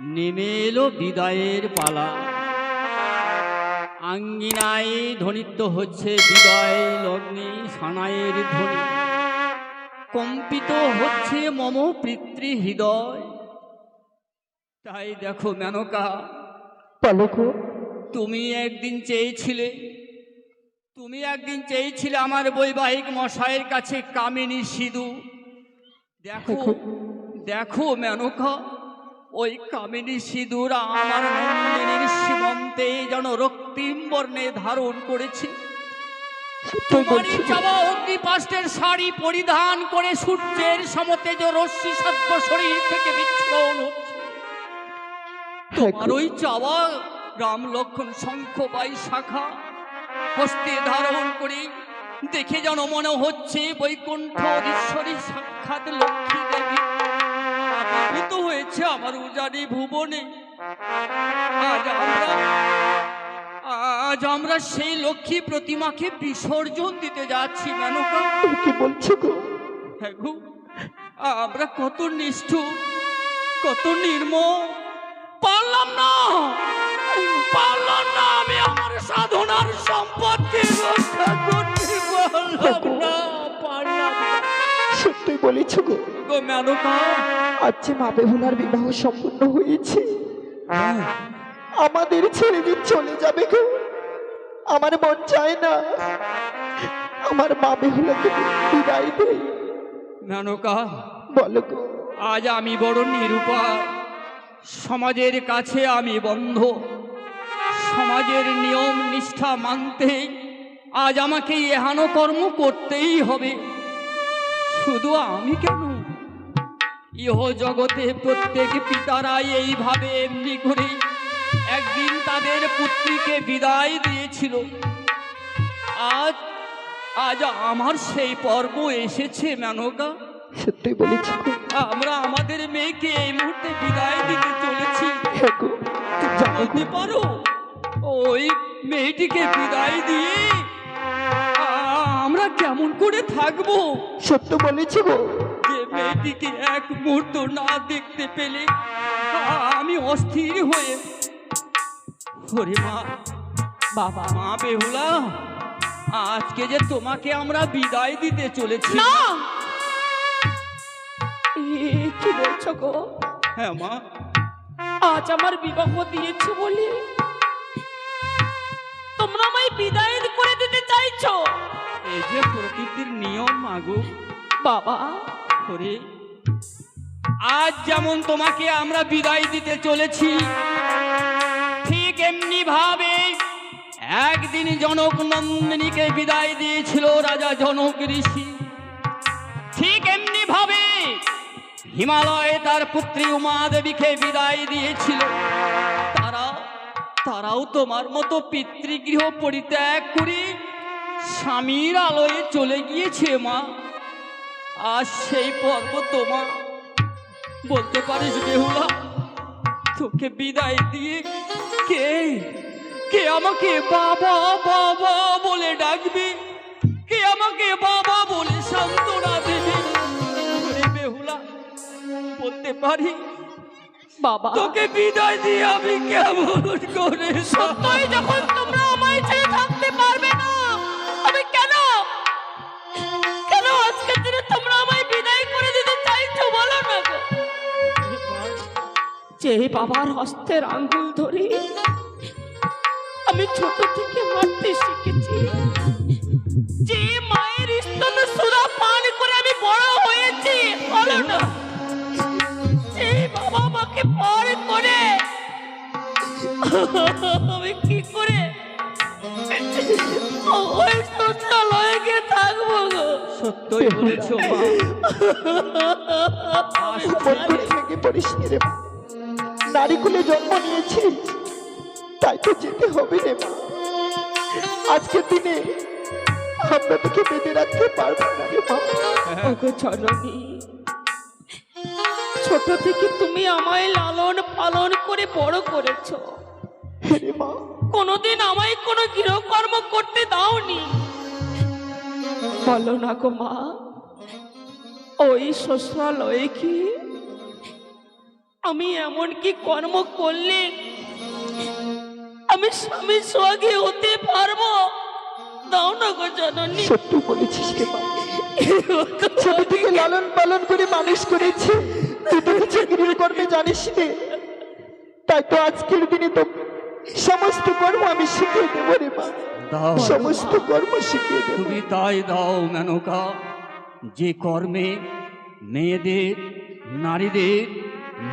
নেমে এলো বিদায়ের পালা। আঙ্গিনায় ধ্বনিত হচ্ছে বিদায় লগ্নে সানায়ের ধ্বনি। কম্পিত হচ্ছে মম পিতৃ হৃদয়। তাই দেখো মেনকা গো তুমি একদিন চেয়েছিলে তুমি একদিন চেয়েছিলে আমার বৈবাহিক মশাইয়ের কাছে কামিনী সিধু দেখো দেখো মেনকা ওই কামিনী সিঁদুর আমার নন্দিনীর সীমন্তে যেন রক্তিম বর্ণে ধারণ করেছে। তোমারই শাড়ি পরিধান করে সূর্যের সমতে যে রশ্মি সর্ব শরীর থেকে আর গো। ওই চাওয়া রাম লক্ষণ শঙ্খ বাই শাখা হস্তে ধারণ করে। দেখে যেন মনে হচ্ছে বৈকুণ্ঠ ঈশ্বরী সাক্ষাৎ লক্ষ্মী। দেবী হয়েছে আমার উজানি ভুবনে। আজ আমরা আজ আমরা সেই লক্ষ্মী প্রতিমাকে বিসর্জন দিতে যাচ্ছি মেনকা কি বলছো গো? হ্যাঁ গো, আমরা কত নিষ্ঠুর কত নির্ম পারলাম না পারলাম না আমি আমার সাধনার সম্পত্তি রক্ষা করতে। পারলাম না পারলাম না। সত্যই বলেছ গো। গো মেনকা আজ যে মা বেহুলার বিবাহ সম্পূর্ণ হয়েছে আমাদের ছেড়ে যে চলে যাবে গো। আমার মন চায় না আমার মা বেহুলাকে বিদায় দেই মেনকা বলো গো। আজ আমি বড় নিরুপায় সমাজের কাছে আমি বন্ধ। সমাজের নিয়ম নিষ্ঠা মানতে আজ আমাকে এহানো কর্ম করতেই হবে। শুধু আমি কেন? ইহ জগতে প্রত্যেক পিতারাই এইভাবে এমনি করে একদিন তাদের পুত্রীকে বিদায় দিয়েছিল। আজ আজ আমার সেই পর্ব এসেছে মেনকা সত্যি বলেছ। আমরা আমাদের মেয়েকে এই মুহূর্তে বিদায় দিতে চলেছি। গো তুমি জানো বলতে গো, পারো ওই মেয়েটিকে বিদায় দিয়ে আমরা কেমন করে থাকব? সত্য বলেছ গো। যে মেয়েটিকে এক মুহূর্ত না দেখতে পেলে আমি অস্থির হয়ে ওরে মা বাবা মা বেহুলা আজকে যে তোমাকে আমরা বিদায় দিতে চলেছি। না! কি বলছো গো? হ্যাঁ মা। আজ আমার বিবাহ দিয়েছ বলে? তোমরা আমায় বিদায় করে দিতে মাগো। বাবা করে আজ যেমন তোমাকে আমরা বিদায় দিতে চলেছি, ঠিক এমনি ভাবে একদিন জনক নন্দিনীকে বিদায় দিয়েছিল রাজা জনক ঋষি। ঠিক এমনি ভাবে হিমালয়ে তার পুত্রী উমা দেবীকে বিদায় দিয়েছিল। তারা, তারাও তোমার মতো পিতৃগৃহ পরিত্যাগ করে স্বামীর আলোয় চলে গিয়েছে মা। আর সেই পর্ব তোমার। বলতে পারিস বেহুলা তোকে বিদায় দিয়ে কে কে আমাকে বাবা বাবা বলে ডাকবে? কে আমাকে বাবা বলে সান্ত্বনা দেবে? বেহুলা বলতে পারি? বাবা। তোকে বিদায় দিয়ে আমি কেমন করে সত্যই যখন যে বাবার হস্তের আঙ্গুল ধরে আমি ছোট থেকে হাঁটতে শিখেছি। যে মায়ের স্তন সুরা পান করে আমি বড় হয়েছি বলো না। যে বাবা আমাকে পর করে আমি কি করে ওই শৌচালয়ে গিয়ে থাকব গো? সত্যই বলেছ মা। মন জানি। নারী কুলে জন্ম নিয়েছি তাই তো যেতে হবে রে মা। আজকের দিনে আমরা তোকে বেঁধে রাখতে পারব না রে মা। ওগো জননী ছোট থেকে তুমি আমায় লালন পালন করে বড় করেছ। রে মা। কোনোদিন আমায় কোনো গৃহকর্ম করতে দাওনি। বলো না গো মা ওই শ্বশুরালয়ে কি? আমি এমন কি কর্ম করলে আমি স্বামীর সোহাগে হতে পারব? দাও না গো জননী। সত্যি বলেছিস রে থেকে লালন পালন করে মানুষ করেছে। তুই তো কিছু গৃহকর্মে জানিস নে। তাই তো আজকের দিনে তো সমস্ত কর্ম আমি শিখিয়ে দেবো রে মা। দাও। সমস্ত কর্ম শিখিয়ে দেবো। তুমি তাই দাও মেনকা যে কর্মে মেয়েদের নারীদের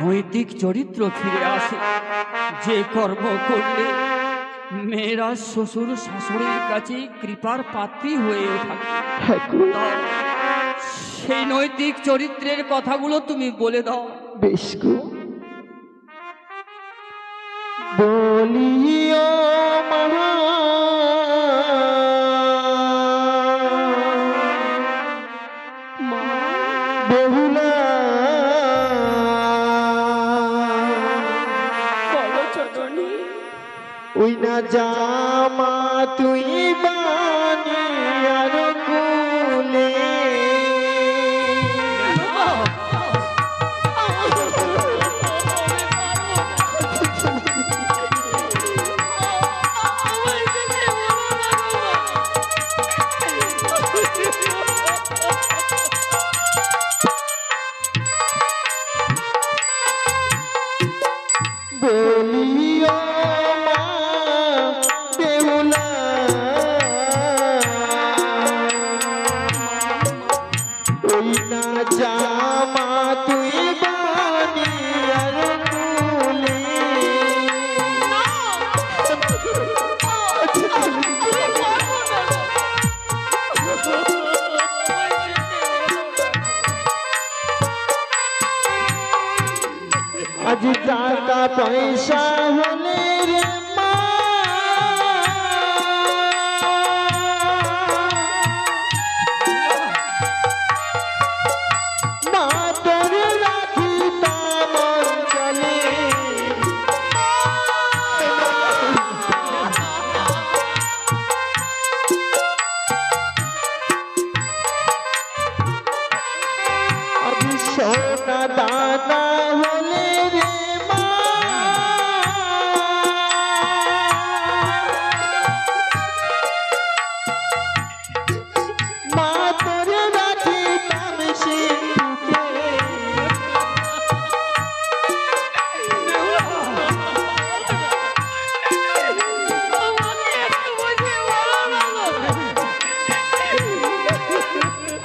নৈতিক চরিত্র ফিরে আসে। যে কর্ম করলে মেয়েরা শ্বশুর শাশুড়ির কাছে কৃপার পাত্রী হয়ে থাকে সেই নৈতিক চরিত্রের কথাগুলো তুমি বলে দাও। বেশ গো।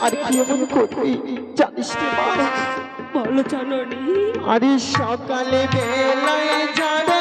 আর কি এমন করবি জানিস রে মা? বলো জননী আরে সকালে বেলায় যারা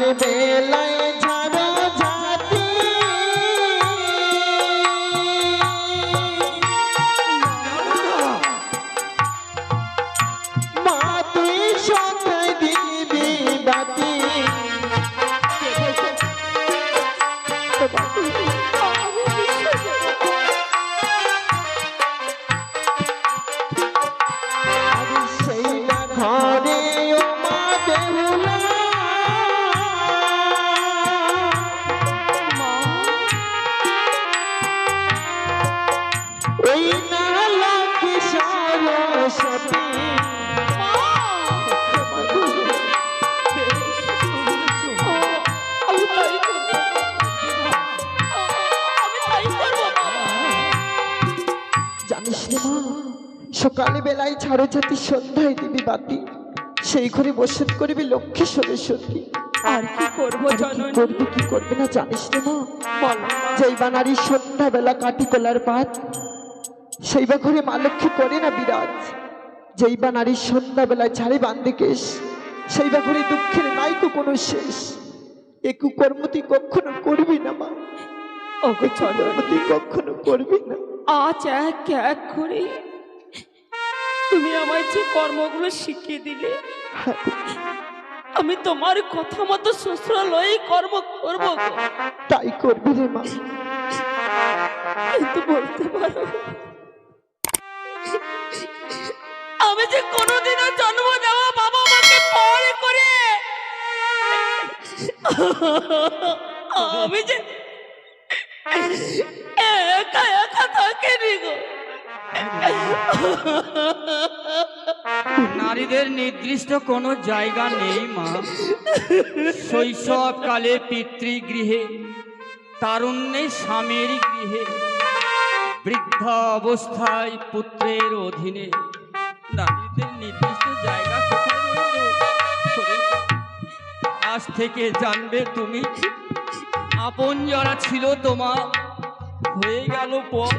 সকালে জানিস রে মা সকালে বেলায় ছাড়ো জাতি সন্ধ্যায় দিবি বাতি সেই ঘরে বসত করবি লক্ষ্মী সরস্বতী আর কি করব জননী করবি কি করবে না জানিস রে মা? বলো যেই বা নারী সন্ধ্যাবেলা কাটি কলার পাত সেই বা ঘরে মা লক্ষ্মী করে না বিরাজ। যেই বা নারী সন্ধ্যাবেলায় ছাড়ে বান্ধে কেশ সেই বা ঘরে দুঃখের নাইকো কোনো শেষ। একু কর্ম তুই কখনো করবি না মা? ওগো কখনো করবি না। আজ এক এক করে তুমি আমায় যে কর্মগুলো শিখিয়ে দিলে আমি তোমার কথা মতো শ্বশুরালয়ে কর্ম করব তাই করবি রে মা। কিন্তু বলতে পারো আমি যে কোনোদিনও জন্ম দেওয়া বাবা মাকে পরে করে আমি যে নারীদের নির্দিষ্ট কোনো জায়গা নেই, মা। শৈশবকালে পিতৃগৃহে, তারুণ্যে স্বামীর গৃহে, বৃদ্ধা অবস্থায় পুত্রের অধীনে নারীদের নির্দিষ্ট জায়গা আজ থেকে জানবে তুমি আপন যারা ছিল তোমার, হয়ে গেল পর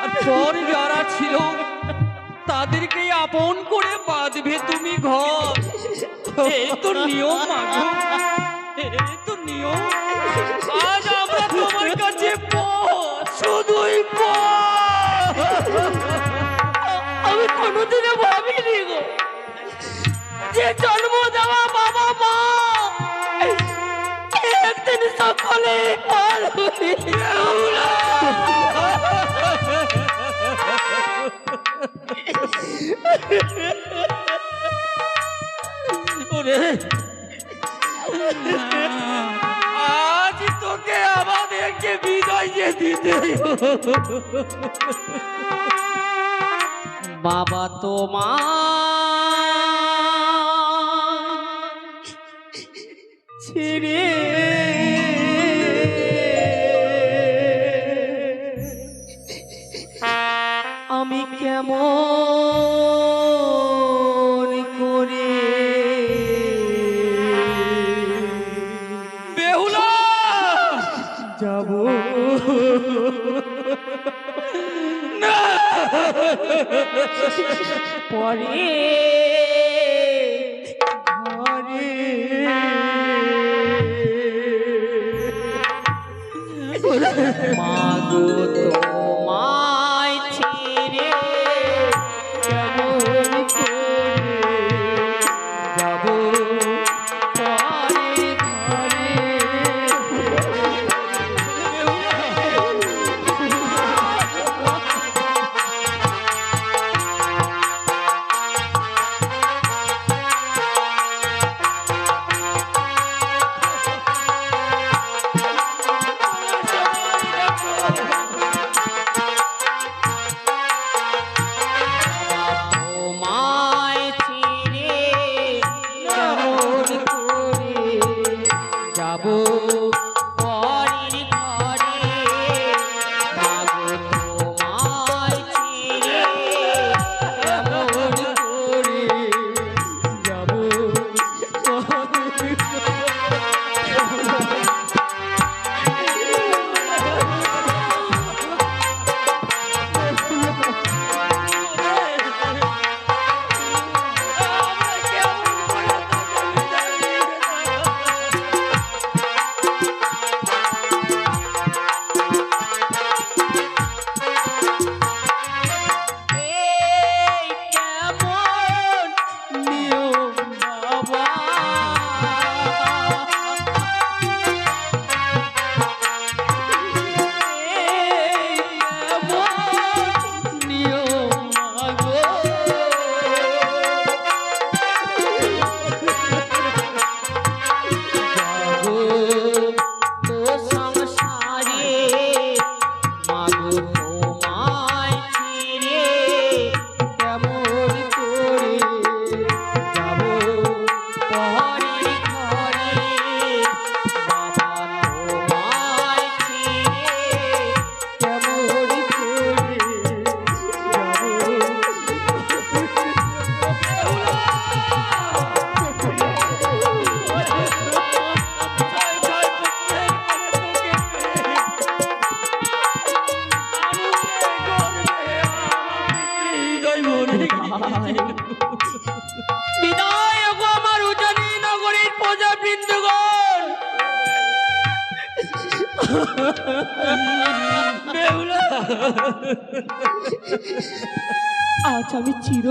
আর পর যারা ছিল, তাদেরকে আপন করে বাঁধবে তুমি ঘর। এই তো নিয়ম মাগো এই তো নিয়ম। আজ আমরা তোমার কাছে শুধুই আমি কোনোদিনও ভাবিনি গো যে জন্ম দেওয়া সকলে ওরে। আজ তোকে আমাদেরকে বিদায় দিতে। বাবা তোমার ছেড়ে কেমন করে? বেহুলা! যাব। পরে ঘরে। মাগো তোমায়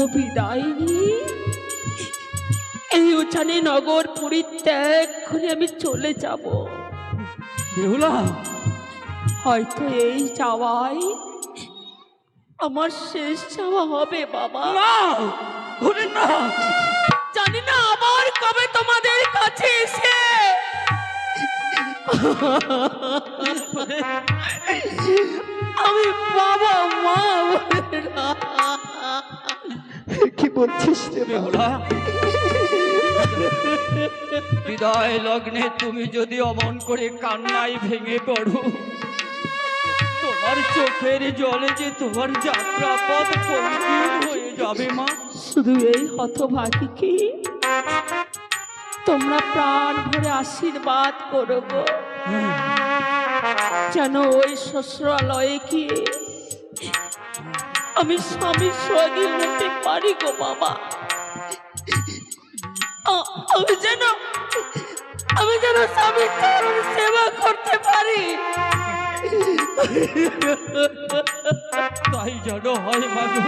আজ বিদায় এই উঠানে নগর পরিত্যাগ করে আমি চলে যাব। বেহুলা। হয়তো এই চাওয়াই আমার শেষ চাওয়া হবে বাবা। না জানি না আবার কবে তোমাদের কাছে এসে। আমি বাবা মা বলে না। কি বলছিস বিদায় লগ্নে তুমি যদি অমন করে কান্নায় ভেঙে পড়ো তোমার চোখের জলে যে তোমার যাত্রা পথ হয়ে যাবে মা। শুধু এই হতভাগীকে তোমরা প্রাণ ভরে আশীর্বাদ করো গো। যেন ওই শ্বশুরালয়ে গিয়ে আমি স্বামীর সঙ্গে হতে পারি গো বাবা। আমি যেন আমি যেন স্বামীর চরণ সেবা করতে পারি। তাই যেন হয় মাগো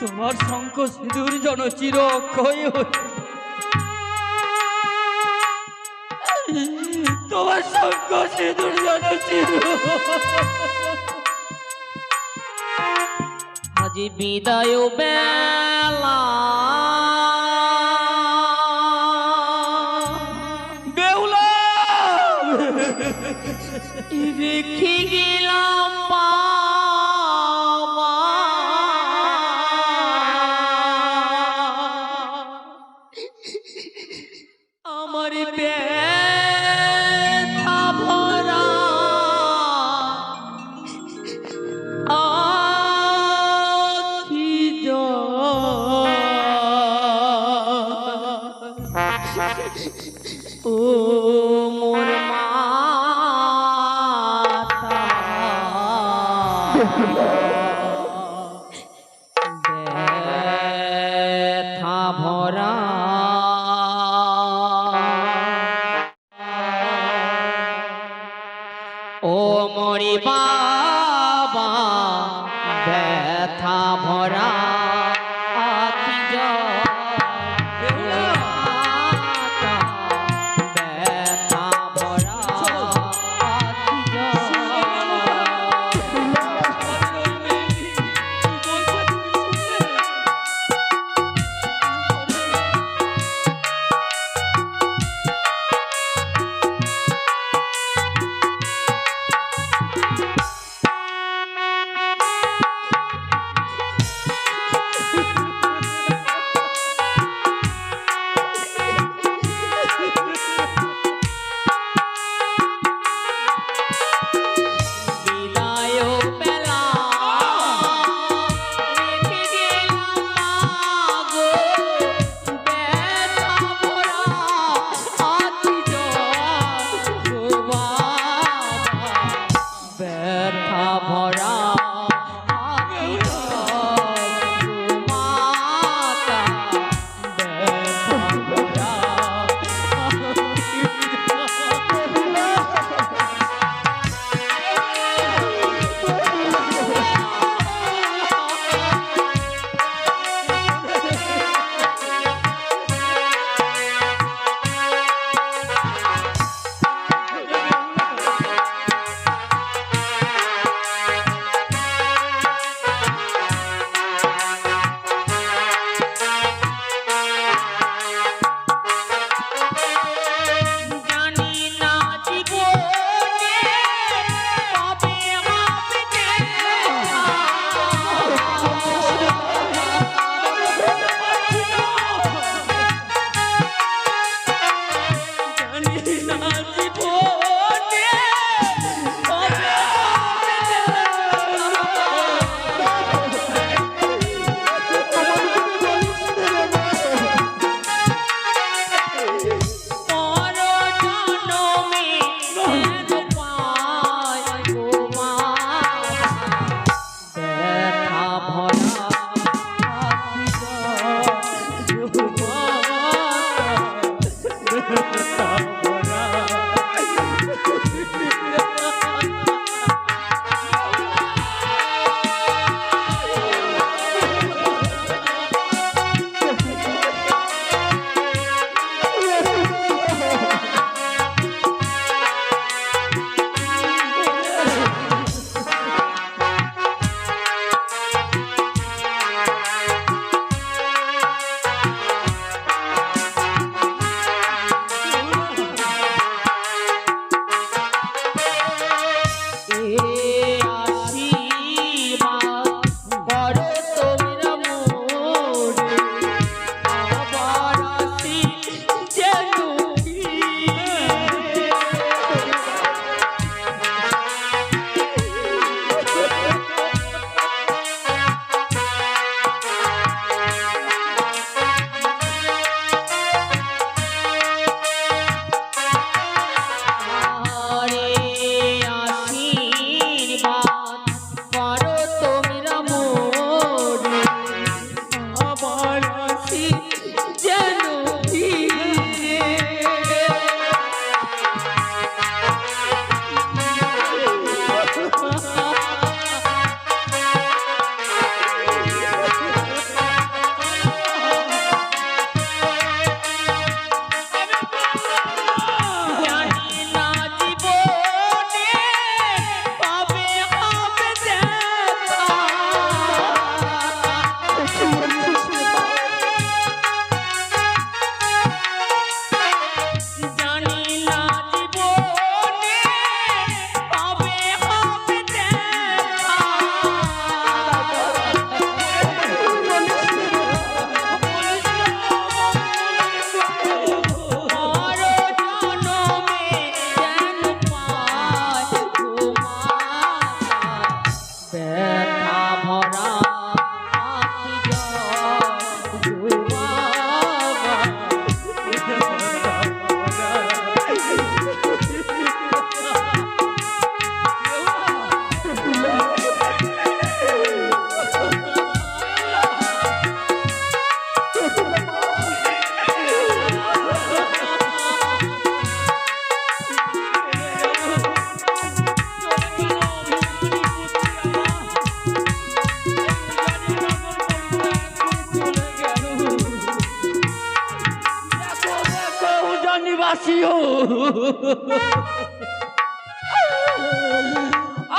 তোমার শঙ্খ সিঁদুর যেন চির অক্ষয় তোমার শঙ্খ সিঁদুর যেন চির বিদায় বেলা বেহুলা! রেখে 阿里巴。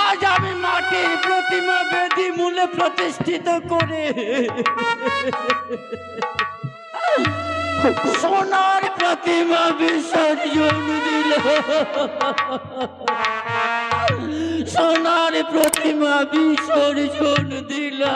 আজ আমি মাটির প্রতিমা বেদি মূলে প্রতিষ্ঠিত করে সোনার প্রতিমা বিসর্জন দিল। সোনার প্রতিমা বিসর্জন দিলা।